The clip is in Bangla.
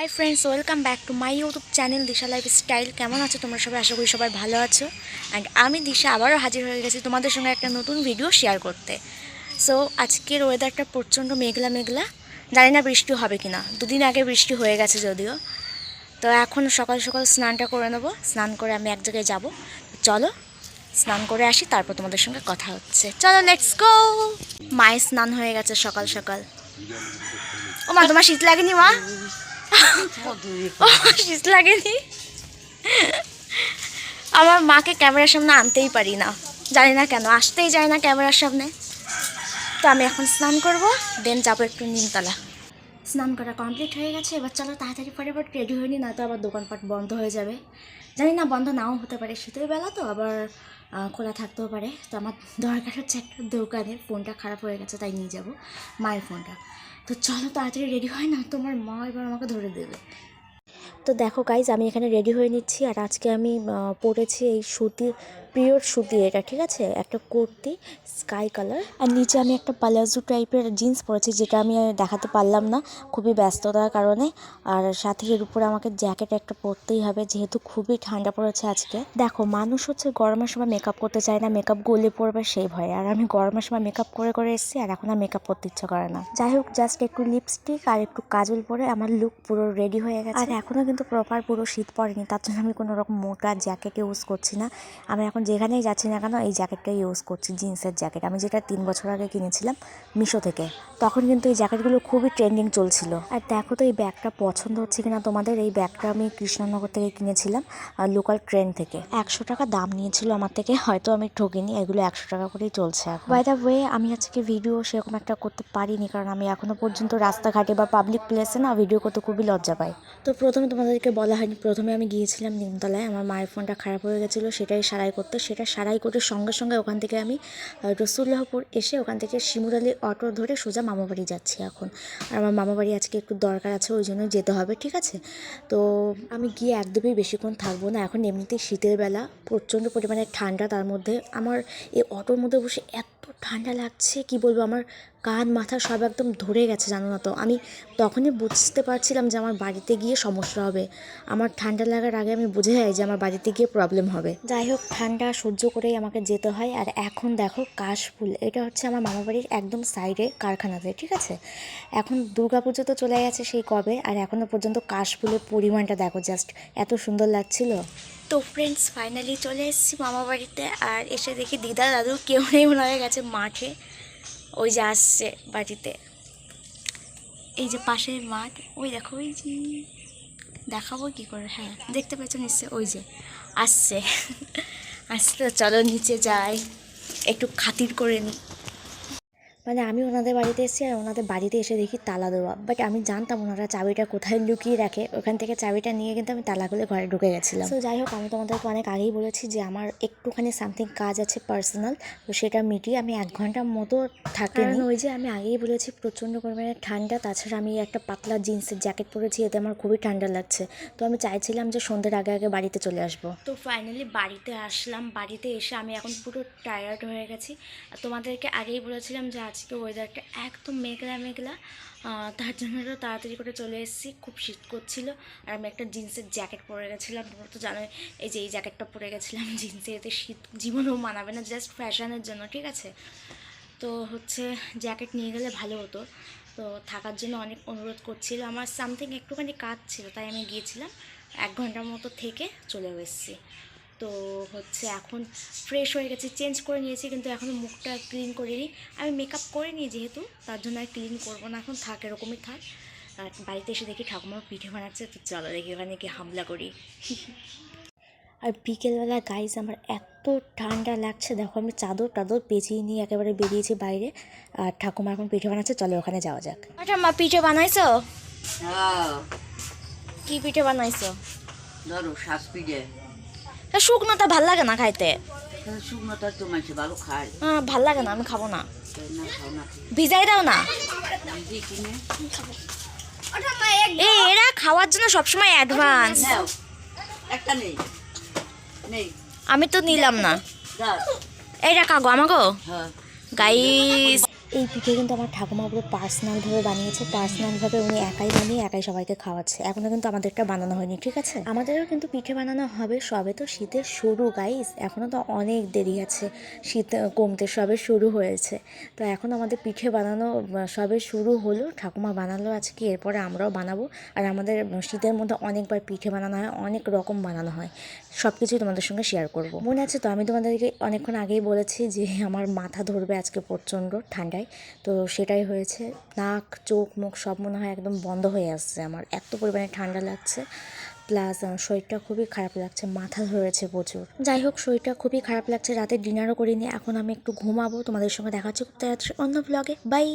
Hi friends welcome back to my YouTube channel Disha lifestyle কেমন আছো তোমরা সবাই? আশা করি সবাই ভালো আছো। অ্যান্ড আমি দিশা আবারও হাজির হয়ে গেছি তোমাদের সঙ্গে একটা নতুন ভিডিও শেয়ার করতে। সো আজকের ওয়েদারটা প্রচণ্ড মেঘলা মেঘলা। জানি না বৃষ্টি হবে কি না দুদিন আগে বৃষ্টি হয়ে গেছে যদিও। তো এখন সকাল সকাল স্নানটা করে নেব। স্নান করে আমি এক জায়গায় যাব। চলো, স্নান করে আসি, তারপর তোমাদের সঙ্গে কথা হচ্ছে। চলো লেটস গো মায়ের স্নান হয়ে গেছে সকাল সকাল। ও মা, তোমার শীত লাগেনি মা? লাগেনি। আমার মাকে ক্যামেরার সামনে আনতেই পারি না। জানি না কেন, আসতেই যায় না ক্যামেরার সামনে। তো আমি এখন স্নান করব দেন যাব একটু নিমতলা। স্নান করা কমপ্লিট হয়ে গেছে, এবার চলো তাড়াতাড়ি পরে এবার রেডি হয়নি না তো আবার দোকানপাট বন্ধ হয়ে যাবে। জানি না, বন্ধ নাও হতে পারে, শীতের বেলা তো, আবার খোলা থাকতেও পারে। তো আমার দরকার হচ্ছে একটা দোকানে ফোনটা খারাপ হয়ে গেছে, তাই নিয়ে যাব, মায়ের ফোনটা। তো চলো তাড়াতাড়ি রেডি হয় না, তোমার মা এবার আমাকে ধরে দেবে। তো দেখো গাইজ আমি এখানে রেডি হয়ে নিচ্ছি আর আজকে আমি পরেছি এই সুতির পিওর সুতি এটা, ঠিক আছে? একটা কুর্তি, স্কাই কালার। আর নিচে আমি একটা পালাজো টাইপের জিন্স পরেছি, যেটা আমি দেখাতে পারলাম না। খুবই ব্যস্ততার কারণে। আর সাথে এর উপরে আমাকে জ্যাকেট একটা পরতেই হবে, যেহেতু খুবই ঠান্ডা পড়েছে আজকে। দেখো, মানুষ হচ্ছে গরমের সময় মেকআপ করতে চায় না মেকআপ গলে পড়বে সেই ভয়ে। আর আমি গরমের সময় মেকআপ করে করে এসেছি, আর এখন আর মেকআপ করতে ইচ্ছা করে না। যাই হোক জাস্ট একটু লিপস্টিক আর একটু কাজল পরে আমার লুক পুরো রেডি হয়ে গেছে। আর এখনও কিন্তু প্রপার পুরো শীত পড়েনি, তার জন্য আমি কোনো রকম মোটা জ্যাকেট ইউজ করছি না। আমি এখন যেখানেই যাচ্ছি না কেন, এই জ্যাকেটটাই ইউজ করছি জিন্সের জ্যাকেট। আমি যেটা তিন বছর আগে কিনেছিলাম মিশো থেকে। তখন কিন্তু এই জ্যাকেটগুলো খুবই ট্রেন্ডিং চলছিল। আর দেখো তো এই ব্যাগটা পছন্দ হচ্ছে কিনা তোমাদের? এই ব্যাগটা আমি কৃষ্ণনগর থেকে কিনেছিলাম লোকাল ট্রেন থেকে। একশো টাকা দাম নিয়েছিল আমার থেকে, হয়তো আমি ঠকিনি এগুলো একশো টাকা করেই চলছে বাই দ্য ওয়ে আমি আজকে ভিডিও সেরকম একটা করতে পারিনি, কারণ আমি এখনও পর্যন্ত রাস্তাঘাটে বা পাবলিক প্লেসে না ভিডিও করতে খুবই লজ্জা পাই। তো প্রথমে তোমাদেরকে বলা হয়নি, প্রথমে আমি গিয়েছিলাম নিমতলায়। আমার মায়ের ফোনটা খারাপ হয়ে গেছিল, সেটাই সারাই করতে সেটা সারাই করে সঙ্গে সঙ্গে ওখান থেকে আমি রসুল্লাহপুর এসে ওখান থেকে শিমুরালি অটো ধরে সোজা মামাবাড়ি যাচ্ছি এখন। আর আমার মামাবাড়ি আজকে একটু দরকার আছে, ওই জন্য যেতে হবে, ঠিক আছে? তো আমি গিয়ে একদমই বেশিক্ষণ থাকব না, এখন এমনিতেই শীতের বেলা, প্রচণ্ড পরিমাণে ঠান্ডা, তার মধ্যে আমার এই অটোর মধ্যে বসে এত ঠান্ডা লাগছে, কি বলব, আমার কান, মাথা সব একদম ধরে গেছে, জানো না তো। আমি তখনই বুঝতে পারছিলাম যে আমার বাড়িতে গিয়ে সমস্যা হবে। আমার ঠান্ডা লাগার আগে আমি বুঝে যাই যে আমার বাড়িতে গিয়ে প্রবলেম হবে। যাই হোক, ঠান্ডা সহ্য করেই আমাকে যেতে হয়। আর এখন দেখো কাশফুল এটা হচ্ছে আমার মামা বাড়ির একদম সাইডে কারখানাতে, ঠিক আছে? এখন দুর্গাপুজো তো চলে গেছে সেই কবে, আর এখনও পর্যন্ত কাশফুলের পরিমাণটা দেখো জাস্ট এত সুন্দর লাগছিল। তো ফ্রেন্ডস ফাইনালি চলে এসেছি মামা বাড়িতে, আর এসে দেখি দিদা, দাদু কেউ নেই, মনে হয়ে গেছে মাঠে। ওই যে আসছে বাড়িতে। এই যে পাশের মাঠ, ওই দেখো, ওই যে দেখাবো কি করে হ্যাঁ দেখতে পাচ্ছ নিশ্চয় ওই যে আসছে। আসছে চলো নিচে যাই, একটু খাতির করে নিই মানে আমি ওনাদের বাড়িতে এসেছি আর ওনাদের বাড়িতে এসে দেখি তালা দেওয়া। বাট আমি জানতাম ওনারা চাবিটা কোথায় লুকিয়ে রাখে। ওখান থেকে চাবিটা নিয়ে কিন্তু আমি তালা খুলে ঘরে ঢুকে গেছিলাম। তো যাই হোক আমি তোমাদেরকে অনেক আগেই বলেছি যে আমার একটুখানি সামথিং কাজ আছে পার্সোনাল তো সেটা মিটিয়ে আমি এক ঘণ্টার মতো থাকি ওই যে আমি আগেই বলেছি প্রচণ্ড পরিমাণে ঠান্ডা তাছাড়া আমি একটা পাতলা জিন্সের জ্যাকেট পরেছি এতে আমার খুবই ঠান্ডা লাগছে। তো আমি চাইছিলাম যে সন্ধ্যের আগে আগে বাড়িতে চলে আসব। তো ফাইনালি বাড়িতে আসলাম। বাড়িতে এসে আমি এখন পুরো টায়ার্ড হয়ে গেছি। আর তোমাদেরকে আগেই বলেছিলাম যে আজকে ওয়েদারটা একদম মেঘলা মেঘলা। তার জন্য তাড়াতাড়ি করে চলে এসেছি। খুব শীত করছিল। আর আমি একটা জিন্সের জ্যাকেট পরে গেছিলাম। তোমরা তো জানোই, এই যে এই জ্যাকেটটা পরে গেছিলাম জিন্সে। এতে শীত জীবনেও মানাবে না জাস্ট ফ্যাশনের জন্য, ঠিক আছে? তো হচ্ছে জ্যাকেট নিয়ে গেলে ভালো হতো। তো থাকার জন্য অনেক অনুরোধ করছিল। আমার সামথিং একটুখানি কাজ ছিল, তাই আমি গিয়েছিলাম। এক ঘণ্টার মতো থেকে চলে এসেছি। তো হচ্ছে এখন ফ্রেশ হয়ে গেছে চেঞ্জ করে নিয়েছি কিন্তু এখনও মুখটা ক্লিন করিনি। আমি মেকআপ করিনি যেহেতু তার জন্য আর ক্লিন করব না। এখন থাক এরকমই থাক। আর বাড়িতে এসে দেখি ঠাকুমার পিঠে বানাচ্ছে তো চলো দেখি ওখানে কি হামলা করি। আর বিকেলবেলা গাইজ আমার এত ঠান্ডা লাগছে। দেখো আমি চাদর টাদর পেঁচিয়ে নিয়ে একেবারে বেরিয়েছি বাইরে। আর ঠাকুমা এখন পিঠে বানাচ্ছে চলো ওখানে যাওয়া যাক। আচ্ছা মা পিঠে বানাইছো? হ্যাঁ। কি পিঠে বানাইছো? ধরো পিঠে। শুকনোটা ভালো লাগে না খাইতে? শুকনোটা তো মানুষ ভালো খায়। হ্যাঁ ভালো লাগে না আমি খাব না। ভিজাই দাও না? এরা খাওয়ার জন্য সবসময় অ্যাডভান্স একটা নেই। নেই। আমি তো নিলাম না। এইটা কাগো আমাগো? হ্যাঁ। গাইস এই পিঠে কিন্তু আমার ঠাকুমা পুরো পার্সোনালভাবে বানিয়েছে পার্সোনালভাবে উনি একাই বানিয়ে একাই সবাইকে খাওয়াচ্ছে। এখনও কিন্তু আমাদেরটা বানানো হয়নি, ঠিক আছে? আমাদেরও কিন্তু পিঠে বানানো হবে, সবে তো শীতের শুরু গাইস এখনও তো অনেক দেরি আছে, শীত কমতে সবে শুরু হয়েছে। তো এখন আমাদের পিঠে বানানো, সবে শুরু হলো, ঠাকুমা বানালো আজকে, এরপরে আমরাও বানাবো। আর আমাদের শীতের মধ্যে অনেকবার পিঠে বানানো হয়, অনেক রকম বানানো হয়। সব কিছুই তোমাদের সঙ্গে শেয়ার করব। মনে আছে তো, আমি তোমাদেরকে অনেকক্ষণ আগেই বলেছি যে আমার মাথা ধরবে আজকে প্রচণ্ড ঠান্ডায় তো সেটাই হয়েছে। নাক, চোখ, মুখ সব মনে হয় একদম বন্ধ হয়ে আসছে আমার। এত পরিমাণে ঠান্ডা লাগছে। প্লাস আমার শরীরটা খুবই খারাপ লাগছে। মাথা ধরেছে প্রচুর। যাই হোক, শরীরটা খুবই খারাপ লাগছে। রাতে ডিনারও করিনি। এখন আমি একটু ঘুমাবো। তোমাদের সঙ্গে দেখা হচ্ছে খুব তাড়াতাড়ি অন্য ব্লগে বাই